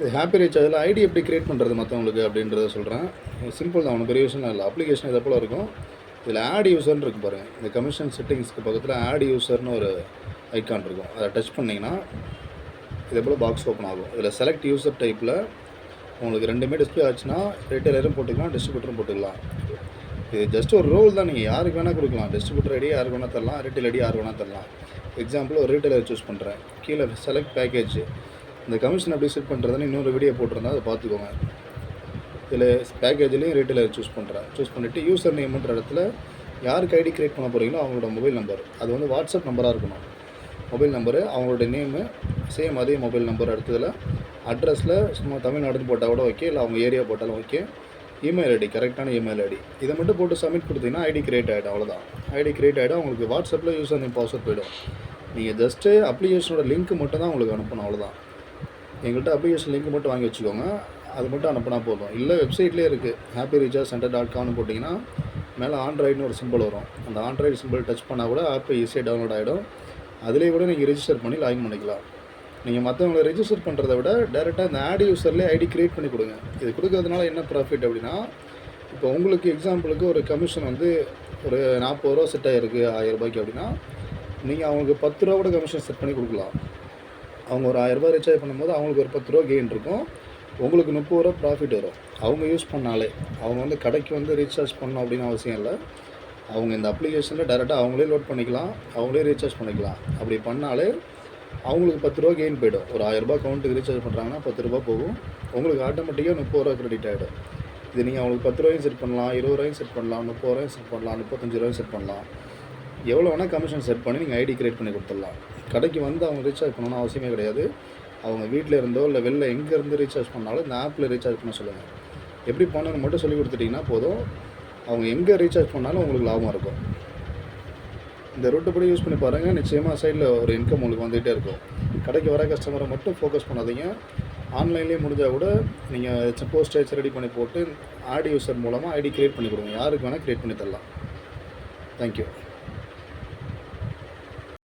இது ஹாப்பி அதில் ஐடி எப்படி கிரியேட் பண்ணுறது மற்றவங்களுக்கு அப்படின்றத சொல்கிறேன் சிம்பிள் தான் ஒன்றும் பெரிய விஷயம் இல்லை. அப்ளிகேஷன் இதை போல் இருக்கும். இதில் ஆட் யூசர்னு இருக்கு பாருங்கள் இந்த கமிஷன் செட்டிங்ஸ்க்கு பக்கத்தில் ஆட் யூசர்னு ஒரு ஐக்கான் இருக்கும். அதை டச் பண்ணிங்கன்னா இதே போல் பாக்ஸ் ஓப்பன் ஆகும். இதில் செலக்ட் யூசர் டைப்பில் உங்களுக்கு ரெண்டுமே டிஸ்பிளே ஆச்சுன்னா ரீட்டைலரும் போட்டுக்கலாம் டிஸ்ட்ரிபியூட்டரும் போட்டுக்கலாம். இது ஜஸ்ட் ஒரு ரோல் தான். நீங்கள் யாருக்கு வேணால் கொடுக்கலாம். டிஸ்ட்ரிபியூட்டர் ஐடி யாருக்கு வேணால் தரலாம். ரீட்டைல் ஐடி யாருக்கு வேணால் தரலாம். எக்ஸாம்பிள் ஒரு ரீட்டைலர் சூஸ் பண்ணுறேன் கீழே செலக்ட் பேக்கேஜ் இந்த கமிஷன் எப்படி செட் பண்ணுறதுன்னு இன்னொரு வீடியோ போட்டிருந்தா அதை பார்த்துக்கோங்க. இதில் பேக்கேஜ்லேயும் ரீட்டைலர் சூஸ் பண்ணுறேன் சூஸ் பண்ணிவிட்டு யூசர் நேம்ன்ற இடத்துல யாருக்கு ஐடி கிரியேட் பண்ண போகிறீங்களோ அவங்களோட மொபைல் நம்பர் அது வந்து வாட்ஸ்அப் நம்பராக இருக்கணும். மொபைல் நம்பரு அவங்களோட நேமு சேம் அதே மொபைல் நம்பர் அடுத்ததில் அட்ரஸில் சும்மா தமிழ்நாடுன்னு போட்டால் கூட ஓகே இல்லை அவங்க ஏரியா போட்டாலும் ஓகே இமெயில் ஐடி கரெக்டான இமெயில் ஐடி இதை மட்டும் போட்டு சப்மிட் கொடுத்தீங்கன்னா ஐடி கிரியேட் ஆகிடும் அவ்வளோதான் ஐடி கிரியேட் ஆகிடும் உங்களுக்கு வாட்ஸ்அப்பில் யூஸ் அந்த பாஸ்வேர்ட் போயிடும். நீங்கள் ஜஸ்ட்டு அப்ளிகேஷனோட லிங்க் மட்டும் தான் உங்களுக்கு அனுப்பணும் அவ்வளோதான் எங்கள்கிட்ட அப்ளிகேஷன் லிங்க் மட்டும் வாங்கி வச்சுக்கோங்க. அது மட்டும் அனுப்புனா போதும். இல்லை வெப்சைட்லேயே இருக்குது ஹாப்பி ரீசார்ஜ் சென்டர் டாட் காம்னு போட்டிங்கன்னா மேலே ஆண்ட்ராய்டுன்னு ஒரு சிம்பிள் வரும். அந்த ஆண்ட்ராய்டு சிம்பிள் டச் பண்ணால் கூட ஆப் ஈஸியாக டவுன்லோட் ஆகிடும் அதிலே கூட நீங்கள் ரிஜிஸ்டர் பண்ணி லாகின் பண்ணிக்கலாம். நீங்கள் மற்றவங்களை ரிஜிஸ்டர் பண்ணுறத விட டேரெக்டாக இந்த ஆட் யூசர்லேயே ஐடி கிரியேட் பண்ணி கொடுங்க. இது கொடுக்கறதுனால என்ன ப்ராஃபிட் அப்படின்னா இப்போ உங்களுக்கு எக்ஸாம்பிளுக்கு ஒரு கமிஷன் வந்து ஒரு நாற்பது ரூபா செட் ஆகிருக்கு ஆயிரம் ரூபாய்க்கு அப்படின்னா நீங்கள் அவங்களுக்கு பத்து ரூபா கூட கமிஷன் செட் பண்ணி கொடுக்கலாம். அவங்க ஒரு ஆயிரரூபா ரீசார்ஜ் பண்ணும்போது அவங்களுக்கு ஒரு பத்து ரூபா கெயின் இருக்கும். உங்களுக்கு முப்பது ரூபா ப்ராஃபிட் வரும். அவங்க யூஸ் பண்ணாலே. அவங்க வந்து கடைக்கு வந்து ரீசார்ஜ் பண்ணணும் அப்படின்னு அவசியம் இல்லை. அவங்க இந்த அப்ளிகேஷனில் டேரெக்டாக அவங்களே லோட் பண்ணிக்கலாம். அவங்களே ரீசார்ஜ் பண்ணிக்கலாம். அப்படி பண்ணாலே அவங்களுக்கு பத்து ரூபா கெயின் போயிடும். ஒரு ஆயிரரூபா கவுண்ட்டுக்கு ரீசார்ஜ் பண்ணுறாங்கன்னா பத்து ரூபா போகும். உங்களுக்கு ஆட்டோமேட்டிக்காக முப்பது ரூபா கிரெடிட் ஆகிடும் இது நீங்கள் அவங்களுக்கு பத்து ரூபாயும் செட் பண்ணலாம் இருபது ரூபாயும் செட் பண்ணலாம் முப்பது ரூபாயும் செட் பண்ணலாம் முப்பத்தஞ்சு ரூபாயும் செட் பண்ணலாம். எவ்வளோ வேணால் கமிஷன் செட் பண்ணி நீங்கள் ஐடி கிரியேட் பண்ணி கொடுத்துடலாம். கடைக்கு வந்து அவங்க ரீசார்ஜ் பண்ணணும்னு அவசியமே கிடையாது. அவங்க வீட்டில் இருந்தோ இல்லை வெளில எங்கேருந்து ரீசார்ஜ் பண்ணாலும் இந்த ஆப்பில் ரீசார்ஜ் பண்ண சொல்லுங்கள் எப்படி பண்ணணும்னு மட்டும் சொல்லி கொடுத்துட்டிங்கன்னா போதும். அவங்க எங்கே ரீசார்ஜ் பண்ணாலும் உங்களுக்கு லாபம் இருக்கும். இந்த ரூட்டை படி யூஸ் பண்ணி பாருங்கள் நிச்சயமாக சைடில் ஒரு இன்கம் உங்களுக்கு வந்துகிட்டே இருக்கும். கடைக்கு வர கஸ்டமரை மட்டும் ஃபோக்கஸ் பண்ணாதீங்க. ஆன்லைன்லேயே முடிஞ்சால் கூட நீங்கள் போஸ்டேஜ் ரெடி பண்ணி போட்டு ஆடி யூசர் மூலமாக ஐடி க்ரியேட் பண்ணி கொடுங்க. யாருக்கு வேணால் க்ரியேட் பண்ணி தரலாம். தேங்க்யூ